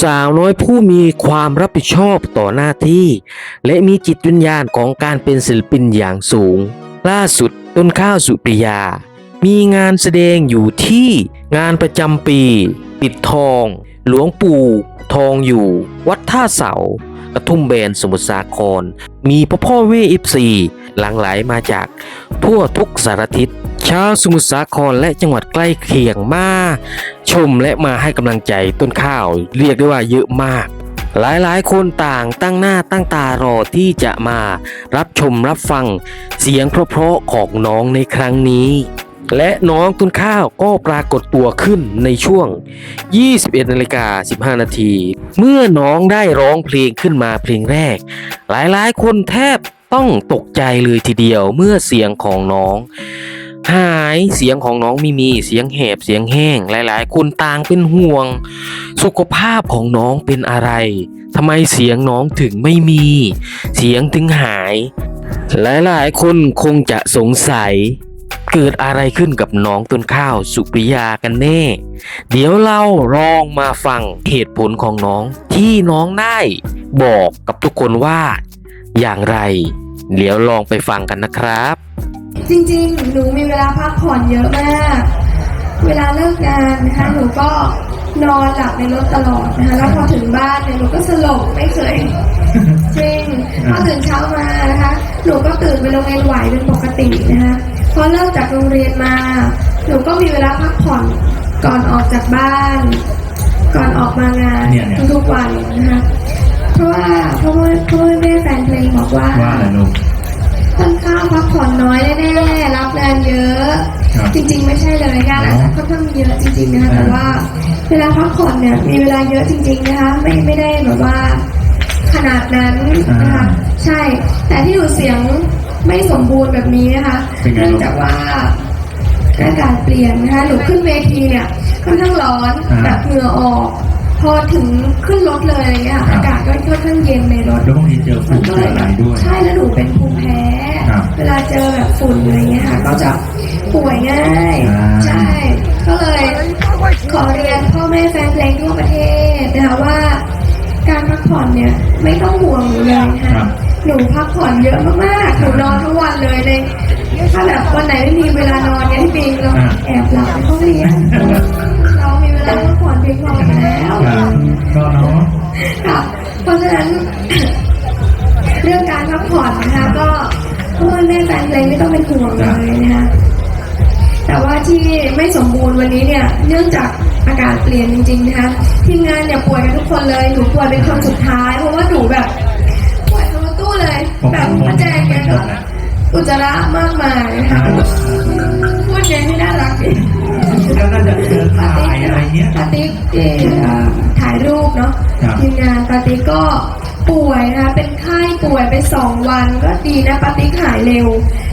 สาวน้อยผู้มีความรับผิดชอบต่อหน้าที่ และมีจิตวิญญาณของการเป็นศิลปินอย่างสูง ล่าสุดต้นข้าวสุปริยา มีงานแสดงอยู่ที่งานประจำปี ปิดทอง หลวงปู่ทองอยู่ วัดท่าเสากระทุ่มแบนสมุทรสาคร มีพ่อพ่อเวอิฟซีหลั่งไหลมาจากทั่วทุกสารทิศ ชาวสมุทรสาครและจังหวัดใกล้เคียงมาชมและมาให้กำลังใจต้นข้าว เรียกได้ว่าเยอะมาก หลายๆ คนต่างตั้งหน้าตั้งตารอที่จะมารับชมรับฟังเสียงเพราะๆของน้องในครั้งนี้และน้องต้นข้าวก็ปรากฏตัวขึ้นในช่วง 21นาฬิกา15 นาที เมื่อน้องได้ร้องเพลงขึ้นมาเพลงแรก หลายๆ คนแทบต้องตกใจเลยทีเดียวเมื่อเสียงของน้อง หายเสียงของน้องไม่มีเสียงแหบเสียงแห้ง หลายๆ คนต่างเป็นห่วง สุขภาพของน้องเป็นอะไรทำไมเสียงน้องถึงไม่มี เสียงถึงหาย หลายๆ คนคงจะสงสัย เกิดอะไรขึ้นกับน้องต้นข้าวสุปริยากันแน่ เดี๋ยวเราลองมาฟังเหตุผลของน้องที่น้องได้บอกกับทุกคนว่า อย่างไร เดี๋ยวลองไปฟังกันนะครับ จริง ๆ หนูมีเวลาพักผ่อนเยอะมาก เวลาเลิกงานนะคะ หนูก็นอนหลับในรถตลอดนะคะ แล้วพอถึงบ้านเนี่ยหนูก็สลบไม่เคยจริงพอตื่นเช้ามานะคะ หนูก็ตื่นไปโรงเรียนไหวเป็นปกตินะคะพอเลิกจากโรงเรียนมา หนูก็มีเวลาพักผ่อนก่อนออกจากบ้าน ก่อนออกมางานเนี่ยเนี่ย ทุกๆวันนะคะ เพราะว่าเพราะว่าเพราะว่าแม่แฟนเพลงบอกว่า ว่าอะไรลูก ค่อนข้างพักผ่อนน้อยแน่ๆรับงานเยอะ ครับจริง ๆ ไม่ใช่เลยงานอาจจะค่อนข้างเยอะจริง ๆนะคะแต่ว่า เวลาพักผ่อนเนี่ยมีเวลาเยอะจริง ๆ นะคะ ไม่ไม่ได้แบบว่า ขนาดนั้นนะคะใช่ แต่ที่หนูเสียงไม่สมบูรณ์แบบนี้นะคะเป็นไงเนื่องจากว่าอากาศเปลี่ยนนะคะหนูขึ้นเวทีเนี่ยค่อนข้างร้อนอ่า แบบเหงื่อออก พอถึงขึ้นรถเลยอะไรเงี้ยครับอากาศก็ค่อนข้างเย็นในรถแล้วบางทีเจอฝุ่นเจออะไรด้วย ใช่แล้วหนูเป็นภูมิแพ้ครับเวลาเจอแบบฝุ่นอะไรเงี้ยค่ะก็จะป่วยง่ายอ่าใช่ก็เลยขอเรียนพ่อแม่แฟนเพลงทั่วประเทศนะคะว่า การพักผ่อนเนี่ยไม่ต้องห่วงหนูเลยนะครัคะบหนูพักผ่อนเยอะมากๆหนูนอนทั้งวันเลยในถ้าแบบวันไหนไม่มีเวลานอนเนี่ยพี่ปิงเราอ่าแอบหลับในห้องเรียนเรามีเวลาพักผ่อนเพียงพอ ค่ะ เพราะฉะนั้น เรื่องการพักผ่อนนะคะก็พ่อแม่แฟนเพลงไม่ต้องเป็นห่วงเลยนะคะแต่ว่าที่ไม่สมบูรณ์วันนี้เนี่ย เนื่องจากอากาศเปลี่ยนจริงๆนะคะทีมงานเนี่ยป่วยกันทุกคนเลยหนูป่วยเป็นคนสุดท้าย เพราะว่าหนูแบบป่วยทั้งรถตู้เลยผมแบบผมมาแจ้งเป็กันนหมแบบดแหละอุจจาระมากมายนะคะพูดไงให้น่ารักดี แล้วก็จะเจอถ่ายอะไรเงี้ย ปาติ๊กเอ่อถ่ายรูปเนาะครับ ทีมงานปาติ๊กก็ป่วยนะคะเป็นไข้ป่วยไปสองวันก็ดีนะปาติ๊กหายเร็ว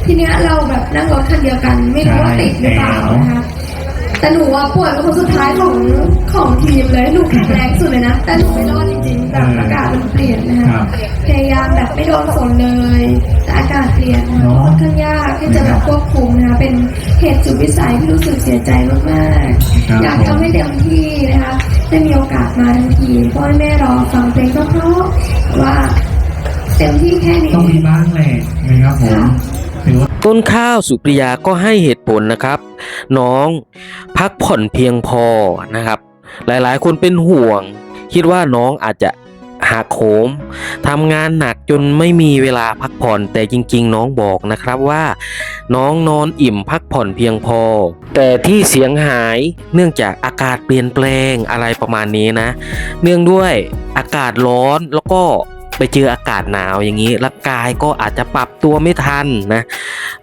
ทีเนี้ยเราแบบนั่งรถคันเดียวกัน ไม่รู้ว่าติดหรือเปล่านะคะแต่หนูว่าป่วยเป็นคนสุดท้ายของของทีมเลยหนูแข็งแรงสุดเลยนะ แต่หนูไม่รอดจริงๆแบบอากาศมันเปลี่ยนนะคะ ครับ พยายามแบบไม่โดนฝนเลย แต่อากาศเปลี่ยนนะคะเนอะค่อนข้างยากที่จะแบบควบคุมนะคะเป็นเหตุสุดวิสัยที่รู้สึกเสียใจมากๆครับอยากทำให้เต็มที่นะคะได้มีโอกาสมาทันทีพ่อแม่รอฟังเพลงเพราะๆว่าเต็มที่แค่นี้ต้องมีบ้างแหละนะครับผมค่ะถือว่าต้นข้าวสุปริยาก็ให้เหตุผลนะครับ น้องพักผ่อนเพียงพอนะครับ หลายๆ คนเป็นห่วง คิดว่าน้องอาจจะ หักโหมทำงานหนักจนไม่มีเวลาพักผ่อน แต่จริง ๆ น้องบอกนะครับว่า น้องนอนอิ่มพักผ่อนเพียงพอ แต่ที่เสียงหายเนื่องจากอากาศเปลี่ยนแปลงอะไรประมาณนี้นะ เนื่องด้วยอากาศร้อนแล้วก็ไปเจออากาศหนาวอย่างนี้ร่างกายก็อาจจะปรับตัวไม่ทันนะ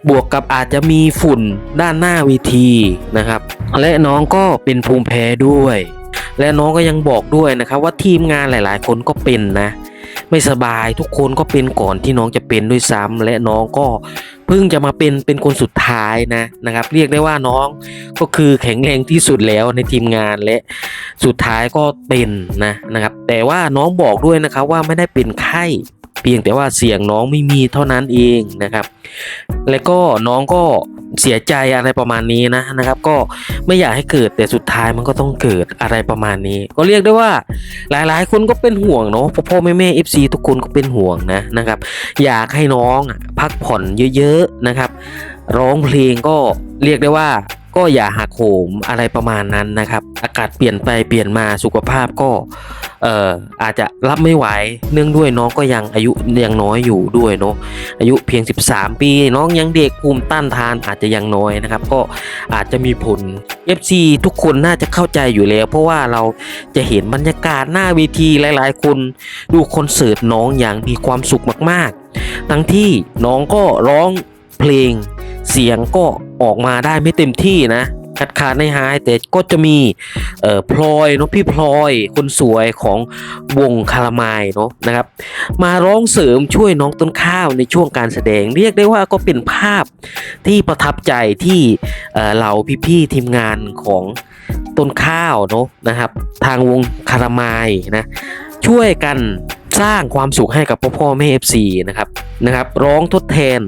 บวกกับอาจจะมีฝุ่นด้านหน้าเวทีนะครับ และน้องก็เป็นภูมิแพ้ด้วย และน้องก็ยังบอกด้วยนะครับว่าทีมงานหลาย ๆ คนก็เป็นนะ ไม่สบายทุกคนก็เป็นก่อนที่น้องจะเป็นด้วยซ้ำและน้องก็เพิ่งจะมาเป็นเป็นคนสุดท้ายนะนะครับ เรียกได้ว่าน้องก็คือแข็งแรงที่สุดแล้วในทีมงานและสุดท้ายก็เป็นนะนะครับ แต่ว่าน้องบอกด้วยนะครับว่าไม่ได้เป็นไข้เพียงแต่ว่าเสียงน้องไม่มีเท่านั้นเองนะครับ และก็น้องก็ เสียใจอะไรประมาณนี้นะนะครับ ก็ไม่อยากให้เกิดแต่สุดท้ายมันก็ต้องเกิดอะไรประมาณนี้ ก็เรียกได้ว่าหลายๆ คนก็เป็นห่วงเนาะพ่อพ่อแม่แม่เอฟซีทุกคนก็เป็นห่วงนะนะครับ อยากให้น้องพักผ่อนเยอะๆนะครับ ร้องเพลงก็เรียกได้ว่าก็อย่าหักโหมอะไรประมาณนั้นนะครับ อากาศเปลี่ยนไปเปลี่ยนมาสุขภาพก็ เอ่ออาจจะรับไม่ไหวเนื่องด้วยน้องก็ยังอายุยังน้อยอยู่ด้วยเนาะอายุเพียง 13 ปี น้องยังเด็กภูมิต้านทานอาจจะยังน้อยนะครับ ก็อาจจะมีผล FC ทุกคนน่าจะเข้าใจอยู่แล้ว เพราะว่าเราจะเห็นบรรยากาศหน้าเวทีหลายๆ คนดูคอนเสิร์ตน้องอย่างมีความสุขมากๆ ทั้งที่น้องก็ร้องเพลงเสียงก็ออกมาได้ไม่เต็มที่นะ ขาดขาดในหายแต่ก็จะมีเอ่อพลอยเนาะพี่พลอยคนสวยของวงคารามายเนาะนะครับ มาร้องเสริมช่วยน้องต้นข้าวในช่วงการแสดง เรียกได้ว่าก็เป็นภาพที่ประทับใจที่เอ่อเราพี่ๆทีมงานของต้นข้าวเนาะนะครับ ทางวงคารามายนะช่วยกัน สร้างความสุขให้กับพ่อพ่อแม่เอฟซีนะครับนะครับ ร้องทดแทน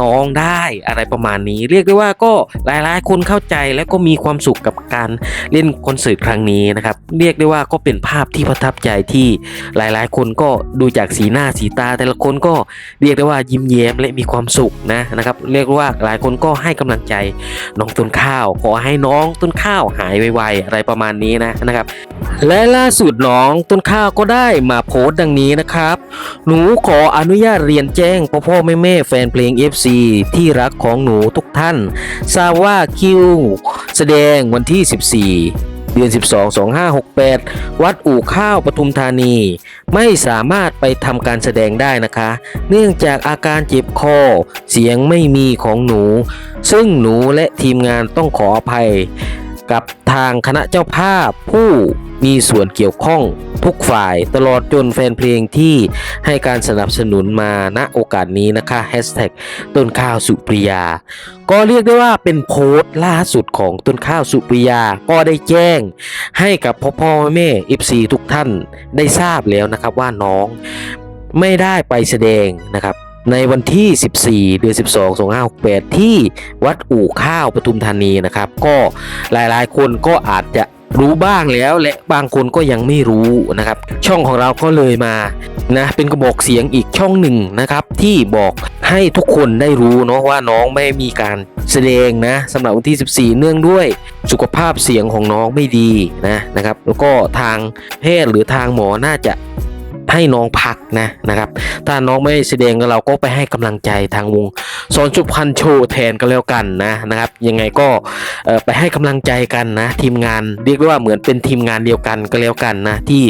น้องได้อะไรประมาณนี้ เรียกได้ว่าก็หลายๆ คนเข้าใจและก็มีความสุขกับการเล่นคอนเสิร์ตครั้งนี้นะครับ เรียกได้ว่าก็เป็นภาพที่ประทับใจที่หลายๆ คนก็ดูจากสีหน้าสีตา แต่ละคนก็เรียกได้ว่ายิ้มแย้มและมีความสุขนะนะครับ เรียกว่าหลายคนก็ให้กำลังใจน้องต้นข้าว ขอให้น้องต้นข้าวหายไวๆอะไรประมาณนี้นะนะครับ และล่าสุดน้องต้นข้าวก็ได้มาโพสต์ดังนี้นะครับ หนูขออนุญาตเรียนแจ้งพ่อพ่อแม่แม่แฟนเพลง FC ที่รักของหนูทุกท่าน ทราบว่าคิวแสดงวันที่ 14เดือน 12 2568 วัดอู่ข้าวปทุมธานี ไม่สามารถไปทำการแสดงได้นะคะ เนื่องจากอาการเจ็บคอ เสียงไม่มีของหนู ซึ่งหนูและทีมงานต้องขออภัย กับทางคณะเจ้าภาพผู้มีส่วนเกี่ยวข้องทุกฝ่ายตลอดจนแฟนเพลงที่ให้การสนับสนุนมาณโอกาสนี้นะคะแฮชแท็กต้นข้าวสุปริยา ก็เรียกได้ว่าเป็นโพสต์ล่าสุดของต้นข้าวสุปริยา ก็ได้แจ้งให้กับพ่อพ่อแม่เอฟซีทุกท่านได้ทราบแล้วนะครับว่าน้องไม่ได้ไปแสดงนะครับ ในวันที่ 14 เดือน 12 2568 ที่วัดอู่ข้าวปทุมธานีนะครับ ก็หลายๆ คนก็อาจจะรู้บ้างแล้วและบางคนก็ยังไม่รู้นะครับ ช่องของเราก็เลยมานะเป็นกระบอกเสียงอีกช่องหนึ่งนะครับ ที่บอกให้ทุกคนได้รู้เนาะว่าน้องไม่มีการแสดงนะสำหรับวันที่ 14 เนื่องด้วยสุขภาพเสียงของน้องไม่ดีนะนะครับ แล้วก็ทางแพทย์หรือทางหมอน่าจะ ให้น้องพักนะนะครับ ถ้าน้องไม่แสดงเราก็ไปให้กำลังใจทางวงสอนจุพันโชว์แทนกันแล้วกันนะนะครับ ยังไงก็ไปให้กำลังใจกันนะ ทีมงานเรียกว่าเหมือนเป็นทีมงานเดียวกันก็แล้วกันนะที่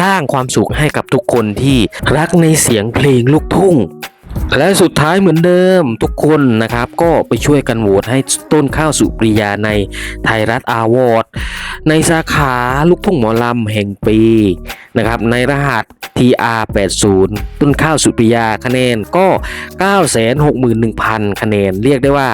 สร้างความสุขให้กับทุกคนที่รักในเสียงเพลงลูกทุ่งและสุดท้ายเหมือนเดิมทุกคนนะครับ ก็ไปช่วยกันโหวตให้ต้นข้าวสุปริยาในไทยรัฐอาวอร์ดในสาขาลูกทุ่งหมอลำแห่งปีนะครับในรหัส TR80 ต้นข้าวสุปริยาคะแนนก็ 961,000 คะแนน เรียกได้ว่า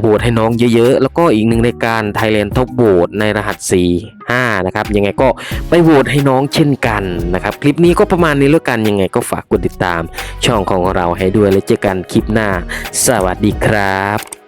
โหวตให้น้องเยอะๆ แล้วก็อีกหนึ่งในการ Thailand Top โหวตในรหัส 4 5 นะครับ ยังไงก็ไปโหวตให้น้องเช่นกันนะครับ คลิปนี้ก็ประมาณนี้แล้วกัน ยังไงก็ฝากกดติดตามช่องของเราให้ด้วย แล้วเจอกันคลิปหน้า สวัสดีครับ